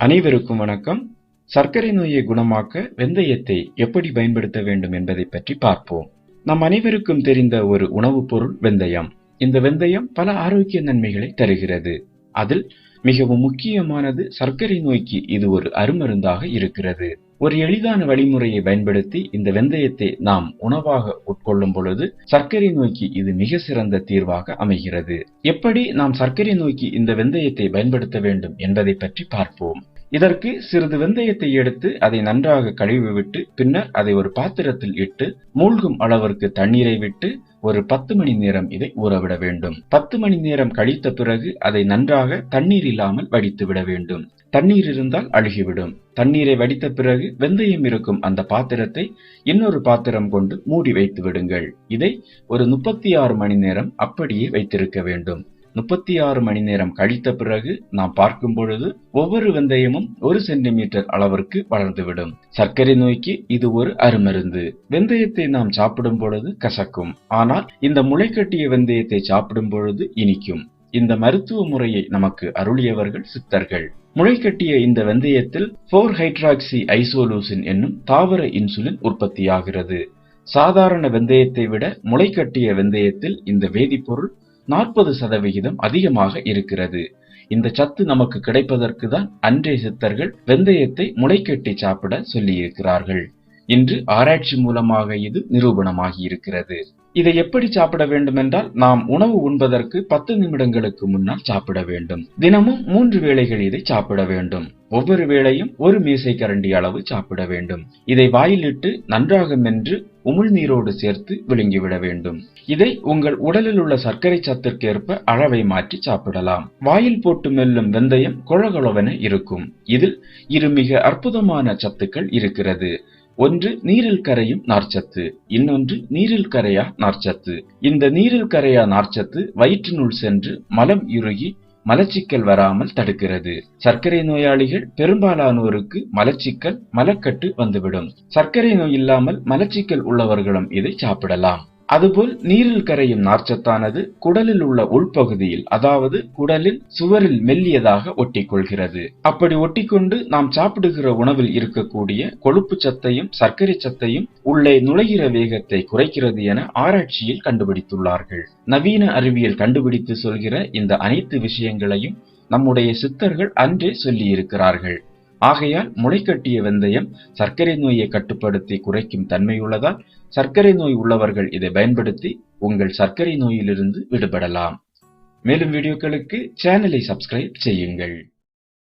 அனைவருக்கும் வணக்கம். சர்க்கரை நோயை குணமாக்க வெந்தயத்தை எப்படி பயன்படுத்த வேண்டும் என்பதை பற்றி பார்ப்போம். நம் அனைவருக்கும் தெரிந்த ஒரு உணவுப் பொருள் வெந்தயம். இந்த வெந்தயம் பல ஆரோக்கிய நன்மைகளை தருகிறது. அதில் மிகவும் முக்கியமானது சர்க்கரை நோய்க்கு இது ஒரு அருமருந்தாக இருக்கிறது. ஒரு எளிதான வழிமுறையை பயன்படுத்தி இந்த வெந்தயத்தை நாம் உணவாக உட்கொள்ளும் பொழுது சர்க்கரை நோய்க்கு இது மிக சிறந்த தீர்வாக அமைகிறது. எப்படி நாம் சர்க்கரை நோய்க்கு இந்த வெந்தயத்தை பயன்படுத்த வேண்டும் என்பதை பற்றி பார்ப்போம். இதற்கு சிறிது வெந்தயத்தை எடுத்து அதை நன்றாக கழுவி விட்டு பின்னர் அதை ஒரு பாத்திரத்தில் இட்டு மூழ்கும் அளவிற்கு தண்ணீரை விட்டு ஒரு பத்து மணி நேரம் இதை ஊறவிட வேண்டும். பத்து மணி நேரம் கழித்த பிறகு அதை நன்றாக தண்ணீர் இல்லாமல் வடித்து விட வேண்டும். தண்ணீர் இருந்தால் அழுகிவிடும். தண்ணீரை வடித்த பிறகு வெந்தயம் இருக்கும் அந்த பாத்திரத்தை இன்னொரு பாத்திரம் கொண்டு மூடி வைத்து விடுங்கள். இதை ஒரு முப்பத்தி ஆறு மணி நேரம் அப்படியே வைத்திருக்க வேண்டும். முப்பத்தி ஆறு மணி நேரம் கழித்த பிறகு நாம் பார்க்கும் பொழுது ஒவ்வொரு வெந்தயமும் ஒரு சென்டிமீட்டர் அளவிற்கு வளர்ந்துவிடும். சர்க்கரை நோய்க்கு இது ஒரு அருமருந்து. வெந்தயத்தை நாம் சாப்பிடும் பொழுது கசக்கும். ஆனால் இந்த முளைக்கட்டிய வெந்தயத்தை சாப்பிடும் பொழுது இனிக்கும். இந்த மருத்துவ முறையை நமக்கு அருளியவர்கள் சித்தர்கள். முளைக்கட்டிய இந்த வெந்தயத்தில் போர் ஹைட்ராக்சி ஐசோலூசின் என்னும் தாவர இன்சுலின் உற்பத்தியாகிறது. சாதாரண வெந்தயத்தை விட முளைக்கட்டிய வெந்தயத்தில் இந்த வேதிப்பொருள் நாற்பது சதவிகிதம் அதிகமாக இருக்கிறது. இந்த சத்து நமக்கு கிடைப்பதற்கு தான் அன்றைய சித்தர்கள் வெந்தயத்தை முளைக்கட்டி சாப்பிட சொல்லியிருக்கிறார்கள். இன்று ஆராய்ச்சி மூலமாக இது நிரூபணமாகி இருக்கிறது. இதை எப்படி சாப்பிட வேண்டும் என்றால் நாம் உணவு உண்பதற்கு பத்து நிமிடங்களுக்கு முன்னால் சாப்பிட வேண்டும். தினமும் மூன்று வேளைகள் இதை சாப்பிட வேண்டும். ஒவ்வொரு வேளையும் ஒரு மீசை கரண்டி அளவு சாப்பிட வேண்டும். இதை வாயிலிட்டு நன்றாக மென்று உமிழ்நீரோடு சேர்த்து விழுங்கிவிட வேண்டும். இதை உங்கள் உடலில் உள்ள சர்க்கரை சத்திற்கேற்ப அளவை மாற்றி சாப்பிடலாம். வாயில் போட்டு மெல்லும் வெந்தயம் கொழகொழவென இருக்கும். இதில் இரு மிக அற்புதமான சத்துக்கள் இருக்கிறது. ஒன்று நீரில் கரையும் நார்ச்சத்து இன்னொன்று நீரில் கரையா நார்ச்சத்து. இந்த நீரில் கரையா நார்ச்சத்து வயிற்றினுள் சென்று மலம் இறுகி மலச்சிக்கல் வராமல் தடுக்கிறது. சர்க்கரை நோயாளிகள் பெரும்பாலானோருக்கு மலச்சிக்கல் மலக்கட்டு வந்துவிடும். சர்க்கரை நோய் இல்லாமல் மலச்சிக்கல் உள்ளவர்களும் இதை சாப்பிடலாம். அதுபோல் நீரில் கரையும் நார்ச்சத்தானது குடலில் உள்ள உள்பகுதியில் அதாவது குடலில் சுவரில் மெல்லியதாக ஒட்டிக்கொள்கிறது. அப்படி ஒட்டிக்கொண்டு நாம் சாப்பிடுகிற உணவில் இருக்கக்கூடிய கொழுப்பு சத்தையும் சர்க்கரை சத்தையும் உள்ளே நுழைகிற வேகத்தை குறைக்கிறது என ஆராய்ச்சியில் கண்டுபிடித்துள்ளார்கள். நவீன அறிவியல் கண்டுபிடித்து சொல்கிற இந்த அனைத்து விஷயங்களையும் நம்முடைய சித்தர்கள் அன்றே சொல்லியிருக்கிறார்கள். ஆகையால் முளைக்கட்டிய வெந்தயம் சர்க்கரை நோயை கட்டுப்படுத்தி குறைக்கும் தன்மையுள்ளதால் சர்க்கரை நோய் உள்ளவர்கள் இதை பயன்படுத்தி உங்கள் சர்க்கரை நோயிலிருந்து விடுபடலாம். மேலும் வீடியோக்களுக்கு சேனலை சப்ஸ்கிரைப் செய்யுங்கள்.